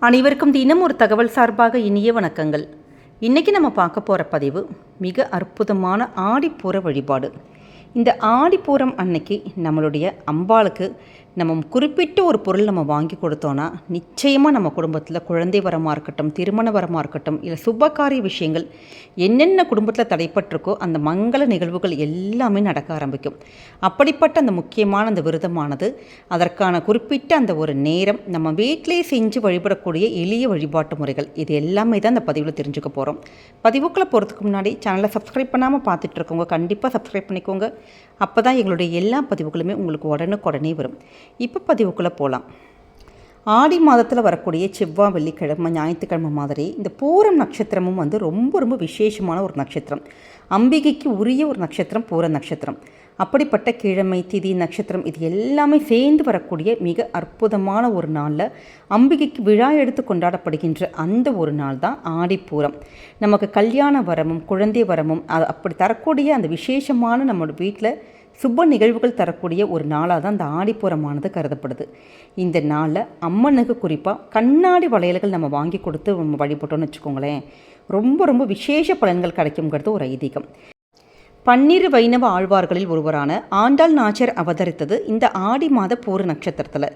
அனைவருக்கும் தினம் ஒரு தகவல் சார்பாக இனிய வணக்கங்கள். இன்றைக்கி நம்ம பார்க்க போகிற பதிவு மிக அற்புதமான ஆடிப்பூர வழிபாடு. இந்த ஆடிப்பூரம் அன்னைக்கு நம்மளுடைய அம்பாளுக்கு நம்ம குறிப்பிட்ட ஒரு பொருள் நம்ம வாங்கி கொடுத்தோன்னா நிச்சயமாக நம்ம குடும்பத்தில் குழந்தை வரமாக இருக்கட்டும் திருமண வரமாக இருக்கட்டும் இல்லை சுபகாரிய விஷயங்கள் என்னென்ன குடும்பத்தில் தடைப்பட்டிருக்கோ அந்த மங்கள நிகழ்வுகள் எல்லாமே நடக்க ஆரம்பிக்கும். அப்படிப்பட்ட அந்த முக்கியமான அந்த விரதமானது அதற்கான குறிப்பிட்ட அந்த ஒரு நேரம் நம்ம வீட்டிலே செஞ்சு வழிபடக்கூடிய எளிய வழிபாட்டு முறைகள் இது எல்லாமே தான் அந்த பதிவில் தெரிஞ்சுக்க போகிறோம் பதிவுக்குள்ளே போகிறதுக்கு முன்னாடி சேனலை சப்ஸ்கிரைப் பண்ணாமல் பார்த்துட்டு இருக்கவங்க கண்டிப்பாக சப்ஸ்கிரைப் பண்ணிக்கோங்க. அப்போ தான் எங்களுடைய எல்லா பதிவுகளுமே உங்களுக்கு உடனுக்குடனே வரும். இப்போ பதிவுக்குள்ளே போகலாம் ஆடி மாதத்தில் வரக்கூடிய செவ்வாய் வெள்ளிக்கிழமை ஞாயிற்றுக்கிழமை மாதிரி இந்த பூரம் நட்சத்திரமும் வந்து ரொம்ப ரொம்ப விசேஷமான ஒரு நட்சத்திரம். அம்பிகைக்கு உரிய ஒரு நட்சத்திரம் பூர நட்சத்திரம். அப்படிப்பட்ட கிழமை திதி நட்சத்திரம் இது எல்லாமே சேர்ந்து வரக்கூடிய மிக அற்புதமான ஒரு நாளில் அம்பிகைக்கு விழா எடுத்து கொண்டாடப்படுகின்ற அந்த ஒரு நாள் தான் ஆடிப்பூரம் நமக்கு கல்யாண வரமும் குழந்தை வரமும் அது அப்படி தரக்கூடிய அந்த விசேஷமான நம்மளோட வீட்டில் சுப நிகழ்வுகள் தரக்கூடிய ஒரு நாளாக தான் இந்த ஆடிப்புறமானது கருதப்படுது. இந்த நாளில் அம்மனுக்கு குறிப்பாக கண்ணாடி வளையல்கள் நம்ம வாங்கி கொடுத்து நம்ம வழிபட்டோம்னு வச்சுக்கோங்களேன். ரொம்ப ரொம்ப விசேஷ பலன்கள் கிடைக்குங்கிறது ஒரு ஐதீகம். பன்னிரு வைணவ ஆழ்வார்களில் ஒருவரான ஆண்டாள் நாச்சர் அவதரித்தது இந்த ஆடி மாத பூர நட்சத்திரத்தில்.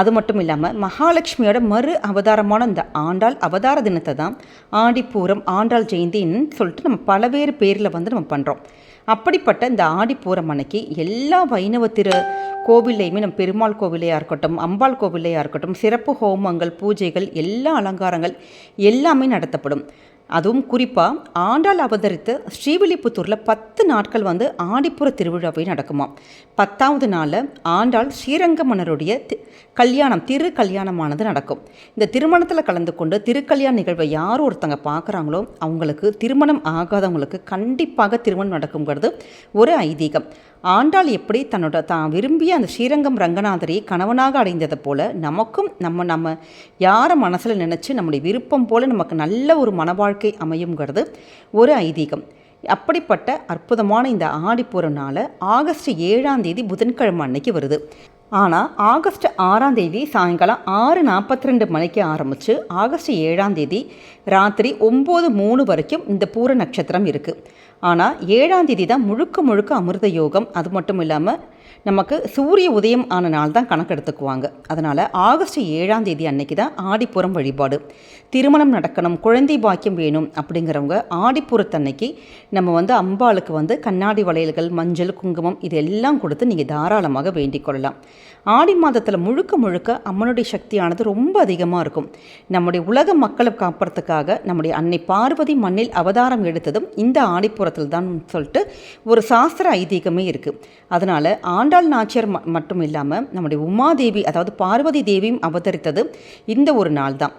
அது மட்டும் இல்லாமல் மகாலட்சுமியோட மறு அவதாரமான இந்த ஆண்டாள் அவதார தினத்தை தான் ஆடிப்பூரம் ஆண்டாள் ஜெயந்தின்னு சொல்லிட்டு நம்ம பலவேறு பேரில் வந்து நம்ம பண்ணுறோம் அப்படிப்பட்ட இந்த ஆடிப்பூரம் அன்னைக்கு எல்லா வைணவ திரு கோவில்லையுமே நம்ம பெருமாள் கோவிலையாக இருக்கட்டும் அம்பாள் கோவிலையாக இருக்கட்டும் சிறப்பு ஹோமங்கள் பூஜைகள் எல்லா அலங்காரங்கள் எல்லாமே நடத்தப்படும். அதுவும் குறிப்பாக ஆண்டாள் அவதரித்து ஸ்ரீவில்லிபுத்தூரில் பத்து நாட்கள் வந்து ஆடிப்புற திருவிழாவே நடக்குமா. பத்தாவது நாளில் ஆண்டாள் ஸ்ரீரங்க மன்னருடைய கல்யாணம் திரு கல்யாணமானது நடக்கும். இந்த திருமணத்தில் கலந்து கொண்டு திருக்கல்யாண நிகழ்வை யார் ஒருத்தங்க பார்க்குறாங்களோ அவங்களுக்கு திருமணம் ஆகாதவங்களுக்கு கண்டிப்பாக திருமணம் நடக்குங்கிறது ஒரு ஐதீகம். ஆண்டாள் எப்படி தன்னோட தான் விரும்பிய அந்த ஸ்ரீரங்கம் ரங்கநாதரை கணவனாக அடைந்ததை போல் நமக்கும் நம்ம நம்ம யாரை மனசில் நினச்சி நம்முடைய விருப்பம் போல் நமக்கு நல்ல ஒரு மன வாழ்க்கை அமையுங்கிறது ஒரு ஐதீகம். அப்படிப்பட்ட அற்புதமான இந்த ஆடிப்பூர நாள் ஆகஸ்ட் ஏழாம் தேதி புதன்கிழமை அன்னைக்கு வருது. ஆனால் ஆகஸ்ட் ஆறாம் தேதி சாயங்காலம் ஆறு நாற்பத்தி ரெண்டு மணிக்கு ஆரம்பித்து ஆகஸ்ட் ஏழாம் தேதி ராத்திரி ஒம்பது மூணு வரைக்கும் இந்த பூர நட்சத்திரம் இருக்குது ஆனால் ஏழாம் தேதி தான் முழுக்க முழுக்க அமிர்த யோகம். அது மட்டும் இல்லாமல் நமக்கு சூரிய உதயம் ஆன நாள் தான் கணக்கு எடுத்துக்குவாங்க. அதனால் ஆகஸ்ட் ஏழாம் தேதி அன்னைக்கு தான் ஆடிப்புறம் வழிபாடு. திருமணம் நடக்கணும் குழந்தை பாக்கியம் வேணும் அப்படிங்கிறவங்க ஆடிப்புறத்தன்னைக்கு நம்ம வந்து அம்பாளுக்கு வந்து கண்ணாடி வளையல்கள் மஞ்சள் குங்குமம் இதெல்லாம் கொடுத்து நீங்கள் தாராளமாக வேண்டிக் கொள்ளலாம். ஆடி மாதத்தில் முழுக்க முழுக்க அம்மனுடைய சக்தியானது ரொம்ப அதிகமாக இருக்கும். நம்முடைய உலக மக்களை காப்பறதுக்காக நம்முடைய அன்னை பார்வதி மண்ணில் அவதாரம் எடுத்ததும் இந்த ஆடிப்புறத்தில் தான் சொல்லிட்டு ஒரு சாஸ்திர ஐதீகமே இருக்குது அதனால் ஆண்டாள் நாச்சியார் மட்டும் இல்லாமல் நம்முடைய உமாதேவி அதாவது பார்வதி தேவியும் அவதரித்தது இந்த ஒரு நாள் தான்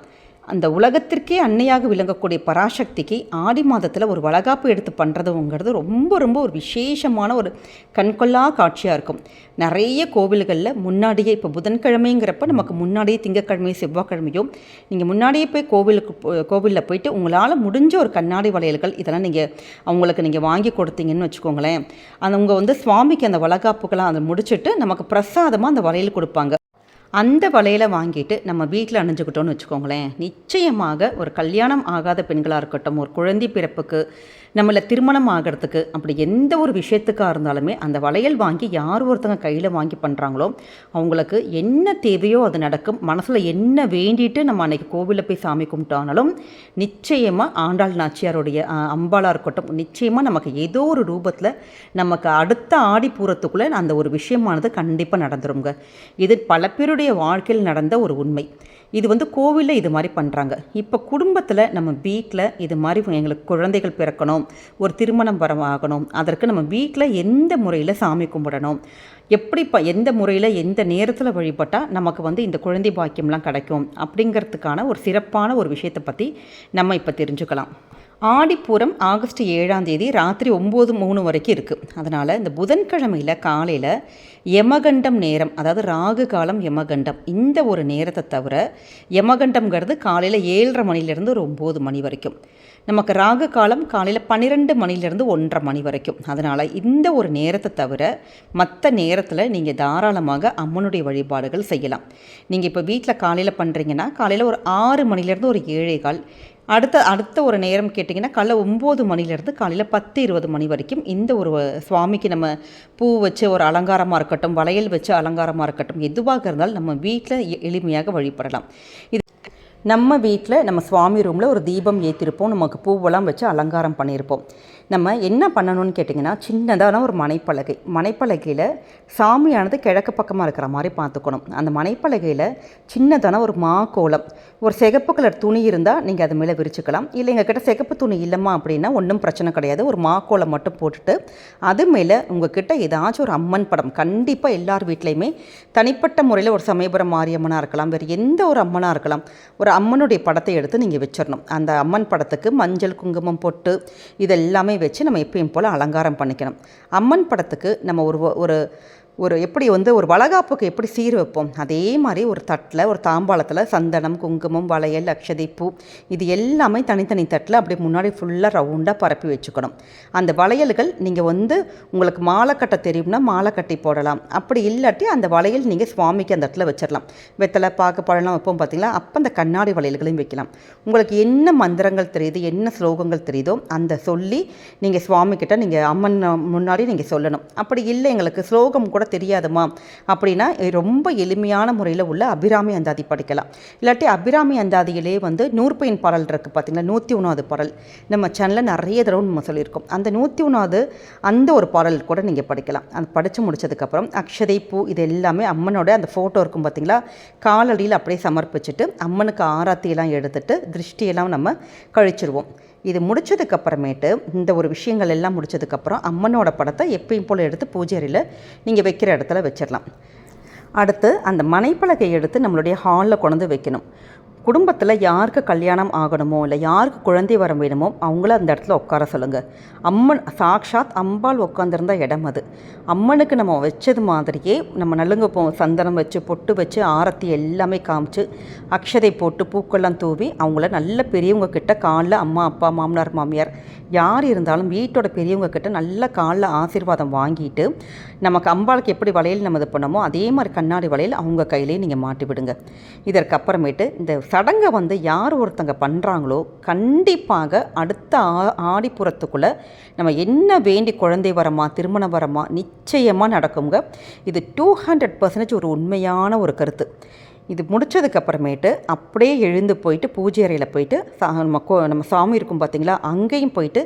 அந்த உலகத்திற்கே அன்னையாக விளங்கக்கூடிய பராசக்திக்கு ஆடி மாதத்தில் ஒரு வளகாப்பு எடுத்து பண்ணுறதுங்கிறது ரொம்ப ரொம்ப ஒரு விசேஷமான ஒரு கண்கொள்ளா காட்சியாக இருக்கும். நிறைய கோவில்களில் முன்னாடியே இப்போ புதன்கிழமைங்கிறப்ப நமக்கு முன்னாடியே திங்கக்கிழமையும் செவ்வாய்க்கிழமையும் நீங்கள் முன்னாடியே போய் கோவிலுக்கு கோவிலில் போயிட்டு உங்களால் முடிஞ்ச ஒரு கண்ணாடி வளையல்கள் இதெல்லாம் நீங்கள் அவங்களுக்கு நீங்கள் வாங்கி கொடுத்தீங்கன்னு வச்சுக்கோங்களேன். அந்த உங்கள் வந்து சுவாமிக்கு அந்த வளகாப்புக்கெல்லாம் அதை முடிச்சுட்டு நமக்கு பிரசாதமாக அந்த வளையல் கொடுப்பாங்க. அந்த வலையில் வாங்கிட்டு நம்ம வீட்டில் அணிஞ்சுக்கிட்டோன்னு வச்சுக்கோங்களேன். நிச்சயமாக ஒரு கல்யாணம் ஆகாத பெண்களாக இருக்கட்டும் ஒரு குழந்தை பிறப்புக்கு நம்மளை திருமணம் ஆகிறதுக்கு அப்படி எந்த ஒரு விஷயத்துக்காக இருந்தாலுமே அந்த வளையல் வாங்கி யார் ஒருத்தங்க கையில் வாங்கி பண்ணுறாங்களோ அவங்களுக்கு என்ன தேவையோ அது நடக்கும். மனசில் என்ன வேண்டிட்டு நம்ம அன்றைக்கி கோவிலில் போய் சாமி கும்பிட்டானாலும் நிச்சயமாக ஆண்டாள் நாச்சியாருடைய அம்பாளாக இருக்கட்டும் நிச்சயமாக நமக்கு ஏதோ ஒரு ரூபத்தில் நமக்கு அடுத்த ஆடி பூரத்துக்குள்ளே அந்த ஒரு விஷயமானது கண்டிப்பாக நடந்துருங்க இது பல பேருடைய வாழ்க்கையில் நடந்த ஒரு உண்மை. இது வந்து கோவிலில் இது மாதிரி பண்ணுறாங்க இப்போ குடும்பத்தில் நம்ம வீட்டில் இது மாதிரி எங்களுக்கு குழந்தைகள் பிறக்கணும் ஒரு திருமணம் வர ஆகணும் அதற்கு நம்ம வீட்டில் எந்த முறையில் சாமி கும்பிடணும் எப்படி ப எந்த முறையில் எந்த நேரத்தில் வழிபட்டால் நமக்கு வந்து இந்த குழந்தை பாக்கியம்லாம் கிடைக்கும் அப்படிங்கிறதுக்கான ஒரு சிறப்பான ஒரு விஷயத்தை பற்றி நம்ம இப்போ தெரிஞ்சுக்கலாம். ஆடிப்பூரம் ஆகஸ்ட் ஏழாம் தேதி ராத்திரி ஒம்பது மூணு வரைக்கும் இருக்குது அதனால் இந்த புதன்கிழமையில் காலையில் யமகண்டம் நேரம் அதாவது ராகு காலம் யமகண்டம் இந்த ஒரு நேரத்தை தவிர யமகண்டம்ங்கிறது காலையில் ஏழரை மணிலேருந்து ஒரு ஒம்பது மணி வரைக்கும். நமக்கு ராகு காலம் காலையில் பன்னிரெண்டு மணிலேருந்து ஒன்றரை மணி வரைக்கும். அதனால் இந்த ஒரு நேரத்தை தவிர மற்ற நேரத்தில் நீங்கள் தாராளமாக அம்மனுடைய வழிபாடுகள் செய்யலாம். நீங்கள் இப்போ வீட்டில் காலையில் பண்ணுறீங்கன்னா காலையில் ஒரு ஆறு மணிலேருந்து ஒரு ஏழே கால் அடுத்த அடுத்த ஒரு நேரம் கேட்டிங்கன்னா காலைல ஒம்பது மணிலேருந்து காலையில் பத்து இருபது மணி வரைக்கும் இந்த ஒரு சுவாமிக்கு நம்ம பூ வச்சு ஒரு அலங்காரமாக இருக்கட்டும் வளையல் வச்சு அலங்காரமாக இருக்கட்டும் எதுவாக இருந்தாலும் நம்ம வீட்டில் எளிமையாக வழிபடலாம். இது நம்ம வீட்டில் நம்ம சுவாமி ரூமில் ஒரு தீபம் ஏற்றிருப்போம் நமக்கு பூவெல்லாம் வச்சு அலங்காரம் பண்ணியிருப்போம் நம்ம என்ன பண்ணணும்னு கேட்டிங்கன்னா சின்னதான ஒரு மனைப்பலகை. மனைப்பலகையில் சாமியானது கிழக்கு பக்கமாக இருக்கிற மாதிரி பார்த்துக்கணும். அந்த மனைப்பலகையில் சின்னதான ஒரு மா கோலம் ஒரு சிகப்பு கலர் துணி இருந்தால் நீங்கள் அது மேலே விரிச்சுக்கலாம். இல்லை எங்கள் கிட்ட சிகப்பு துணி இல்லைம்மா அப்படின்னா ஒன்றும் பிரச்சனை கிடையாது. ஒரு மா கோலம் மட்டும் போட்டுட்டு அது மேலே உங்கள் கிட்ட ஏதாச்சும் ஒரு அம்மன் படம். கண்டிப்பாக எல்லார் வீட்லேயுமே தனிப்பட்ட முறையில் ஒரு சமயபுரம் மாரியம்மனாக இருக்கலாம். வேறு எந்த ஒரு அம்மனாக இருக்கலாம். ஒரு அம்மனுடைய படத்தை எடுத்து நீங்கள் வச்சிடணும் அந்த அம்மன் படத்துக்கு மஞ்சள் குங்குமம் பொட்டு இதெல்லாமே வச்சு நம்ம எப்பயும் போல் அலங்காரம் பண்ணிக்கணும். அம்மன் படத்துக்கு நம்ம ஒரு ஒரு ஒரு எப்படி வந்து ஒரு வளகாப்புக்கு எப்படி சீர் வைப்போம்? அதே மாதிரி ஒரு தட்டில் ஒரு தாம்பாளத்தில் சந்தனம் குங்குமம் வளையல் அக்ஷதை பூ இது எல்லாமே தனித்தனி தட்டில் அப்படியே முன்னாடி ஃபுல்லாக ரவுண்டாக பரப்பி வச்சுக்கணும். அந்த வளையல்கள் நீங்கள் வந்து உங்களுக்கு மாலை கட்ட தெரியும்னா மாலை கட்டி போடலாம். அப்படி இல்லாட்டி அந்த வளையல் நீங்கள் சுவாமிக்கு அந்த இடத்துல வச்சிடலாம். வெத்தலை பாக்கு பழம்லாம் வைப்போம் பார்த்தீங்களா? அப்போ அந்த கண்ணாடி வளையல்களையும் வைக்கலாம். உங்களுக்கு என்ன மந்திரங்கள் தெரியுது என்ன ஸ்லோகங்கள் தெரியுதோ அந்த சொல்லி நீங்கள் சுவாமிக்கிட்ட நீங்கள் அம்மன் முன்னாடி நீங்கள் சொல்லணும். அப்படி இல்லை எங்களுக்கு ஸ்லோகம் கூட தெரியாதுமா அப்படின்னா ரொம்ப எளிமையான முறையில் உள்ள அபிராமி அந்தாதி படிக்கலாம். இல்லாட்டி அபிராமி அந்தாதியிலே வந்து நூற்பையின் பாடல் இருக்குது பார்த்தீங்களா நூற்றி ஒன்றாவது பாடல். நம்ம சேனலில் நிறைய தடவை நம்ம சொல்லியிருக்கோம். அந்த நூற்றி ஒன்றாவது அந்த ஒரு பாடல் கூட நீங்கள் படிக்கலாம். அந்த படித்து முடிச்சதுக்கப்புறம் அக்ஷதை பூ இது எல்லாமே அம்மனோட அந்த ஃபோட்டோ இருக்கும் பார்த்தீங்களா காலடியில் அப்படியே சமர்ப்பிச்சுட்டு அம்மனுக்கு ஆராத்தியெல்லாம் எடுத்துட்டு திருஷ்டியெல்லாம் நம்ம கழிச்சிருவோம். இது முடிச்சதுக்கப்புறமேட்டு இந்த ஒரு விஷயங்கள் எல்லாம் முடிச்சதுக்கப்புறம் அம்மனோட படத்தை எப்பயும் போல் எடுத்து பூஜை நீங்கள் வைக்கிற இடத்துல வச்சிடலாம். அடுத்து அந்த மனைப்பலகை எடுத்து நம்மளுடைய ஹாலில் கொண்டு வைக்கணும். குடும்பத்தில் யாருக்கு கல்யாணம் ஆகணுமோ இல்லை யாருக்கு குழந்தை வரம் வேணுமோ அவங்கள அந்த இடத்துல உட்கார சொல்லுங்கள் அம்மன் சாக்ஷாத் அம்பாள் உட்காந்துருந்த இடம் அது. அம்மனுக்கு நம்ம வச்சது மாதிரியே நம்ம நலுங்க போ சந்தனம் வச்சு பொட்டு வச்சு ஆரத்தி எல்லாமே காமிச்சு அக்ஷதை போட்டு பூக்கள்லாம் தூவி அவங்கள நல்ல பெரியவங்க கிட்ட காலில் அம்மா அப்பா மாமனார் மாமியார் யார் இருந்தாலும் வீட்டோட பெரியவங்க கிட்ட நல்ல காலில் ஆசீர்வாதம் வாங்கிட்டு நமக்கு அம்பாளுக்கு எப்படி வளையல் நம்ம இது பண்ணமோ அதே மாதிரி கண்ணாடி வளையல் அவங்க கையிலேயே நீங்கள் மாட்டி விடுங்க. இதற்கப்புறமேட்டு இந்த சடங்கை வந்து யார் ஒருத்தங்க பண்ணுறாங்களோ கண்டிப்பாக அடுத்த ஆ ஆடிப்புறத்துக்குள்ளே நம்ம என்ன வேண்டி குழந்தை வரமா திருமணம் வரமா நிச்சயமாக நடக்குங்க இது டூ ஹண்ட்ரட் பர்சன்டேஜ் ஒரு உண்மையான ஒரு கருத்து. இது முடித்ததுக்கப்புறமேட்டு அப்படியே எழுந்து போயிட்டு பூஜை அறையில் போயிட்டு சா நம்ம கோ நம்ம சாமி இருக்கும் பார்த்தீங்களா அங்கேயும் போயிட்டு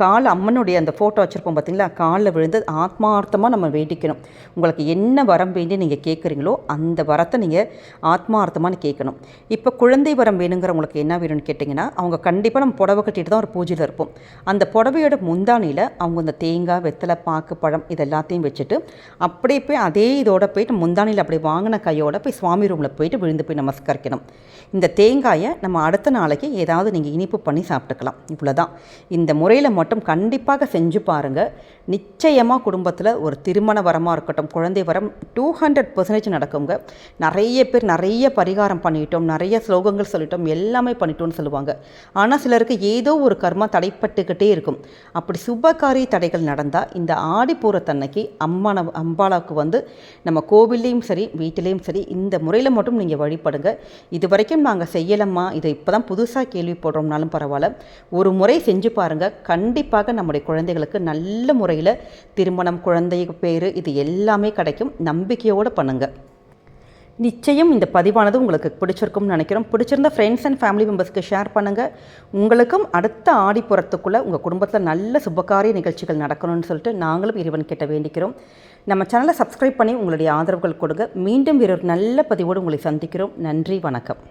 கால் அம்மனுடைய அந்த ஃபோட்டோ வச்சுருப்போம் பார்த்தீங்களா காலில் விழுந்து ஆத்மார்த்தமாக நம்ம வேண்டிக்கணும். உங்களுக்கு என்ன வரம் வேண்டி நீங்கள் கேட்குறீங்களோ அந்த வரத்தை நீங்கள் ஆத்மார்த்தமாக கேட்கணும் இப்போ குழந்தை வரம் வேணுங்கிறவங்களுக்கு என்ன வேணும்னு கேட்டிங்கன்னா அவங்க கண்டிப்பாக நம்ம புடவை கட்டிட்டு தான் ஒரு பூஜையில் இருப்போம். அந்த புடவையோட முந்தானியில் அவங்க அந்த தேங்காய் வெத்தலை பாக்கு பழம் இது எல்லாத்தையும் வச்சுட்டு அப்படியே போய் அதே இதோட போயிட்டு முந்தானியில் அப்படி வாங்கின கையோட போய் சுவாமி ரூமில் போயிட்டு விழுந்து போய் நமஸ்கரிக்கணும். இந்த தேங்காயை நம்ம அடுத்த நாளைக்கு ஏதாவது நீங்கள் இனிப்பு பண்ணி சாப்பிட்டுக்கலாம். இவ்வளோதான் இந்த முறையில் மட்டும் கண்டிப்பாக செஞ்சு பாருங்கள் நிச்சயமாக குடும்பத்தில் ஒரு திருமண வரமாக இருக்கட்டும் குழந்தை வரம் டூ ஹண்ட்ரட் பர்சன்டேஜ் நடக்குங்க. நிறைய பேர் நிறைய பரிகாரம் பண்ணிட்டோம் நிறைய ஸ்லோகங்கள் சொல்லிட்டோம் எல்லாமே பண்ணிட்டோம்னு சொல்லுவாங்க. ஆனால் சிலருக்கு ஏதோ ஒரு கர்மா தடைப்பட்டுக்கிட்டே இருக்கும். அப்படி சுபகாரிய தடைகள் நடந்தால் இந்த ஆடிப்பூரத்தன்னைக்கு அம்மான அம்பாளாவுக்கு வந்து நம்ம கோவில்லையும் சரி வீட்டிலையும் சரி இந்த முறையில் மட்டும் நீங்கள் வழிபடுங்க. இது வரைக்கும் நாங்கள் செய்யலம்மா. இதை இப்போ தான் புதுசாக கேள்விப்படுறோம்னாலும் பரவாயில்ல. ஒரு முறை செஞ்சு பாருங்கள் கண்டிப்பாக நம்முடைய குழந்தைகளுக்கு நல்ல முறை முறையில் திருமணம் குழந்தை பேர் இது எல்லாமே கிடைக்கும். நம்பிக்கையோடு பண்ணுங்கள் நிச்சயம் இந்த பதிவானது உங்களுக்கு பிடிச்சிருக்கும்னு நினைக்கிறோம். பிடிச்சிருந்த ஃப்ரெண்ட்ஸ் அண்ட் ஃபேமிலி மெம்பர்ஸ்க்கு ஷேர் பண்ணுங்கள் உங்களுக்கும் அடுத்த ஆடிப்புறத்துக்குள்ளே உங்கள் குடும்பத்தில் நல்ல சுபகாரிய நிகழ்ச்சிகள் நடக்கணும்னு சொல்லிட்டு நாங்களும் இறைவன் கிட்ட வேண்டிக்கிறோம். நம்ம சேனலை சப்ஸ்கிரைப் பண்ணி உங்களுடைய ஆதரவுகள் கொடுங்க. மீண்டும் வேறொரு நல்ல பதிவோடு உங்களை சந்திக்கிறோம். நன்றி வணக்கம்.